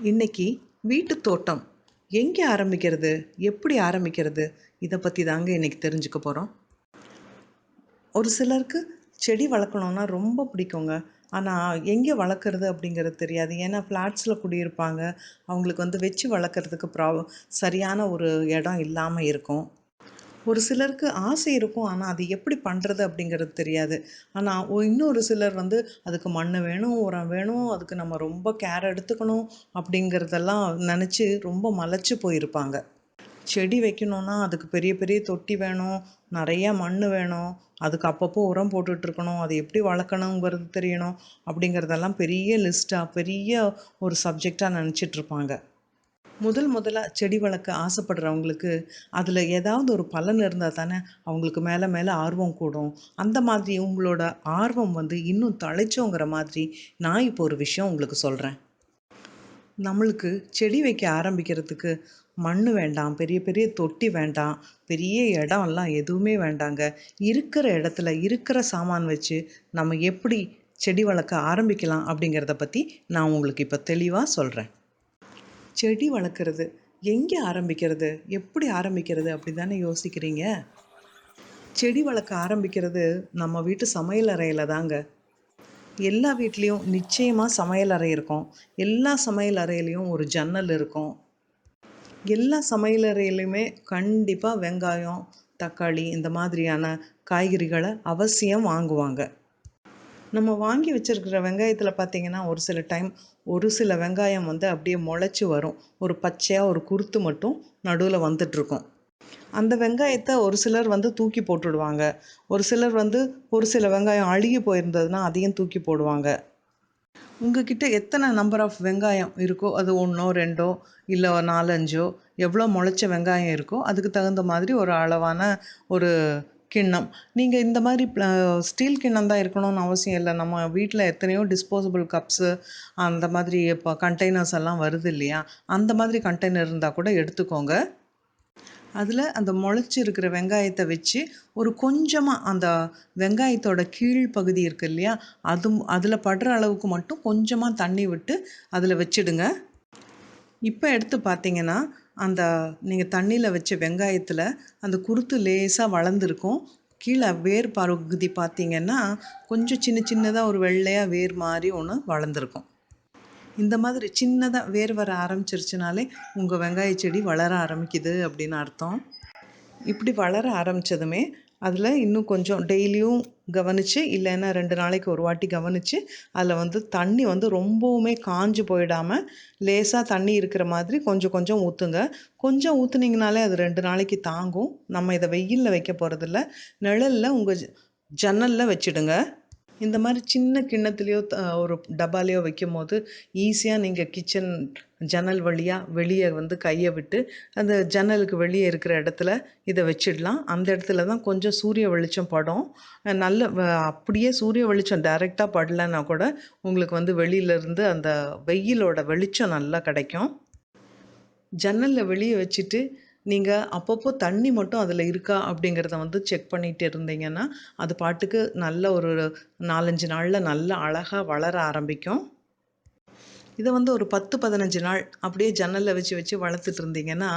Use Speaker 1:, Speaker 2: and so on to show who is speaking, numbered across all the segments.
Speaker 1: இன்னைக்கு வீட்டு தோட்டம் எங்கே ஆரம்பிக்கிறது? எப்படி ஆரம்பிக்கிறது? இதை பற்றி தாங்க இன்னைக்கு தெரிஞ்சுக்க போகிறோம் ஒரு சிலருக்கு செடி வளர்க்கணுன்னா ரொம்ப பிடிக்குங்க. ஆனால் எங்கே வளர்க்குறது அப்படிங்கிறது தெரியாது. ஏன்னா ஃப்ளாட்ஸில் குடியிருப்பாங்க. அவங்களுக்கு வந்து வச்சு வளர்க்குறதுக்கு ப்ரா சரியான ஒரு இடம் இல்லாமல் இருக்கும். ஒரு சிலருக்கு ஆசை இருக்கும் ஆனால் அது எப்படி பண்ணுறது அப்படிங்கிறது தெரியாது. ஆனால் இன்னொரு சிலர் வந்து அதுக்கு மண் வேணும் உரம் வேணும் அதுக்கு நம்ம ரொம்ப கேர் எடுத்துக்கணும் அப்படிங்கிறதெல்லாம் நினச்சி ரொம்ப மலைச்சு போயிருப்பாங்க. செடி வைக்கணுன்னா அதுக்கு பெரிய பெரிய தொட்டி வேணும் நிறையா மண் வேணும் அதுக்கு அப்பப்போ உரம் போட்டுட்ருக்கணும் அது எப்படி வளர்க்கணுங்கிறது தெரியணும் அப்படிங்கிறதெல்லாம் பெரிய லிஸ்ட்டாக பெரிய ஒரு சப்ஜெக்டாக நினச்சிட்ருப்பாங்க முதல் முதலாக செடி வளர்க்க ஆசைப்படுறவங்களுக்கு அதில் ஏதாவது ஒரு பலன் இருந்தால் தானே அவங்களுக்கு மேலே மேலே ஆர்வம் கூடும். அந்த மாதிரி உங்களோட ஆர்வம் வந்து இன்னும் தழைச்சோங்கிற மாதிரி நான் இப்போ ஒரு விஷயம் உங்களுக்கு சொல்கிறேன் நம்மளுக்கு செடி வைக்க ஆரம்பிக்கிறதுக்கு மண் வேண்டாம் பெரிய பெரிய தொட்டி வேண்டாம் பெரிய இடம்லாம் எதுவுமே வேண்டாங்க. இருக்கிற இடத்துல இருக்கிற சாமான் வச்சு நம்ம எப்படி செடி வளர்க்க ஆரம்பிக்கலாம் அப்படிங்கிறத பற்றி நான் உங்களுக்கு இப்போ தெளிவாக சொல்கிறேன் செடி வளர்க்குறது? எங்கே ஆரம்பிக்கிறது? எப்படி ஆரம்பிக்கிறது? அப்படி தானே யோசிக்கிறீங்க? செடி வளர்க்க ஆரம்பிக்கிறது நம்ம வீட்டு சமையல் அறையில் தாங்க. எல்லா வீட்லேயும் நிச்சயமாக சமையல் அறை இருக்கும். எல்லா சமையல் அறையிலையும் ஒரு ஜன்னல் இருக்கும். எல்லா சமையல் அறையிலையுமே கண்டிப்பாக வெங்காயம் தக்காளி இந்த மாதிரியான காய்கறிகளை அவசியம் வாங்குவாங்க. நம்ம வாங்கி வச்சுருக்கிற வெங்காயத்தில் பார்த்திங்கன்னா ஒரு சில டைம் ஒரு சில வெங்காயம் வந்து அப்படியே முளைச்சி வரும். ஒரு பச்சையாக ஒரு குருத்து மட்டும் நடுவில் வந்துட்டுருக்கும். அந்த வெங்காயத்தை ஒரு சிலர் வந்து தூக்கி போட்டுடுவாங்க. ஒரு சிலர் வந்து ஒரு சில வெங்காயம் அழுகி போயிருந்ததுன்னா அதையும் தூக்கி போடுவாங்க. உங்ககிட்ட எத்தனை நம்பர் ஆஃப் வெங்காயம் இருக்கோ அது ஒன்றோ ரெண்டோ இல்லை நாலஞ்சோ எவ்வளோ முளைச்ச வெங்காயம் இருக்கோ அதுக்கு தகுந்த மாதிரி ஒரு அளவான ஒரு கிண்ணம். நீங்கள் இந்த மாதிரி ஸ்டீல் கிண்ணம் தான் இருக்கணும்னு அவசியம் இல்லை. நம்ம வீட்டில் எத்தனையோ டிஸ்போசபிள் கப்ஸு அந்த மாதிரி இப்போ கண்டெய்னர்ஸ் எல்லாம் வருது இல்லையா? அந்த மாதிரி கண்டெய்னர் இருந்தால் கூட எடுத்துக்கோங்க. அதில் அந்த முளைச்சி இருக்கிற வெங்காயத்தை வச்சு ஒரு கொஞ்சமாக அந்த வெங்காயத்தோட கீழ் பகுதி இருக்குது இல்லையா? அது அதில் படுற அளவுக்கு மட்டும் கொஞ்சமாக தண்ணி விட்டு அதில் வச்சிடுங்க. இப்போ எடுத்து பார்த்தீங்கன்னா அந்த நீங்கள் தண்ணியில் வச்ச வெங்காயத்தில் அந்த குருத்து லேசாக வளர்ந்துருக்கும். கீழே வேர் பகுதி பார்த்தீங்கன்னா கொஞ்சம் சின்ன சின்னதாக ஒரு வெள்ளையாக வேர் மாதிரி ஒன்று வளர்ந்துருக்கும். இந்த மாதிரி சின்னதாக வேர் வர ஆரம்பிச்சிருச்சுனாலே உங்கள் வெங்காய செடி வளர ஆரம்பிக்குது அப்படின்னு அர்த்தம். இப்படி வளர ஆரம்பித்ததுமே அதில் இன்னும் கொஞ்சம் டெய்லியும் கவனித்து இல்லைன்னா ரெண்டு நாளைக்கு ஒரு வாட்டி கவனித்து அதில் வந்து தண்ணி வந்து ரொம்பவுமே காஞ்சு போயிடாமல் லேசாக தண்ணி இருக்கிற மாதிரி கொஞ்சம் கொஞ்சம் ஊற்றுங்க கொஞ்சம் ஊற்றுனீங்கனாலே அது ரெண்டு நாளைக்கு தாங்கும். நம்ம இதை வெயிலில் வைக்க போகிறதில்ல நிழலில் உங்கள் ஜன்னலில் வச்சுடுங்க. இந்த மாதிரி சின்ன கிண்ணத்துலேயோ ஒரு டப்பாலேயோ வைக்கும் போது ஈஸியாக நீங்கள் கிச்சன் ஜன்னல் வழியாக வெளியே வந்து கையை விட்டு அந்த ஜன்னலுக்கு வெளியே இருக்கிற இடத்துல இதை வச்சிடலாம். அந்த இடத்துல தான் கொஞ்சம் சூரிய வெளிச்சம் படும். நல்ல அப்படியே சூரிய வெளிச்சம் டைரெக்டாக படலைன்னா கூட உங்களுக்கு வந்து வெளியிலேருந்து அந்த வெயிலோட வெளிச்சம் நல்லா கிடைக்கும். ஜன்னலில் வெளியே வச்சுட்டு நீங்கள் அப்பப்போ தண்ணி மட்டும் அதில் இருக்கா அப்படிங்கிறத வந்து செக் பண்ணிகிட்டு இருந்தீங்கன்னா அது பாட்டுக்கு நல்ல ஒரு நாலஞ்சு நாளில் நல்ல அழகாக வளர ஆரம்பிக்கும். இதை வந்து ஒரு பத்து பதினஞ்சு நாள் அப்படியே ஜன்னலில் வச்சு வச்சு வளர்த்துட்டு இருந்தீங்கன்னா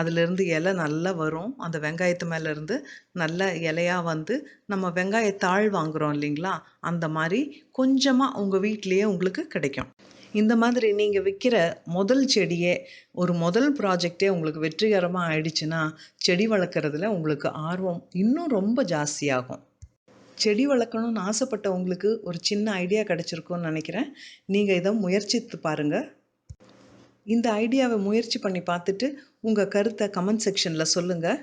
Speaker 1: அதுலேருந்து இலை நல்லா வரும். அந்த வெங்காயத்து மேலேருந்து நல்ல இலையாக வந்து நம்ம வெங்காயத்தாள் வாங்குகிறோம் இல்லைங்களா? அந்த மாதிரி கொஞ்சமாக உங்கள் வீட்லேயே உங்களுக்கு கிடைக்கும். இந்த மாதிரி நீங்கள் விற்கிற முதல் செடியே ஒரு முதல் ப்ராஜெக்டே உங்களுக்கு வெற்றிகரமாக ஆயிடுச்சுன்னா செடி வளர்க்குறதுல உங்களுக்கு ஆர்வம் இன்னும் ரொம்ப ஜாஸ்தியாகும். செடி வளர்க்கணும்னு ஆசைப்பட்ட உங்களுக்கு ஒரு சின்ன ஐடியா கிடச்சிருக்கும்னு நினைக்கிறேன். நீங்கள் இதை முயற்சித்து பாருங்கள் இந்த ஐடியாவை முயற்சி பண்ணி பார்த்துட்டு உங்கள் கருத்தை கமெண்ட் செக்ஷனில் சொல்லுங்கள்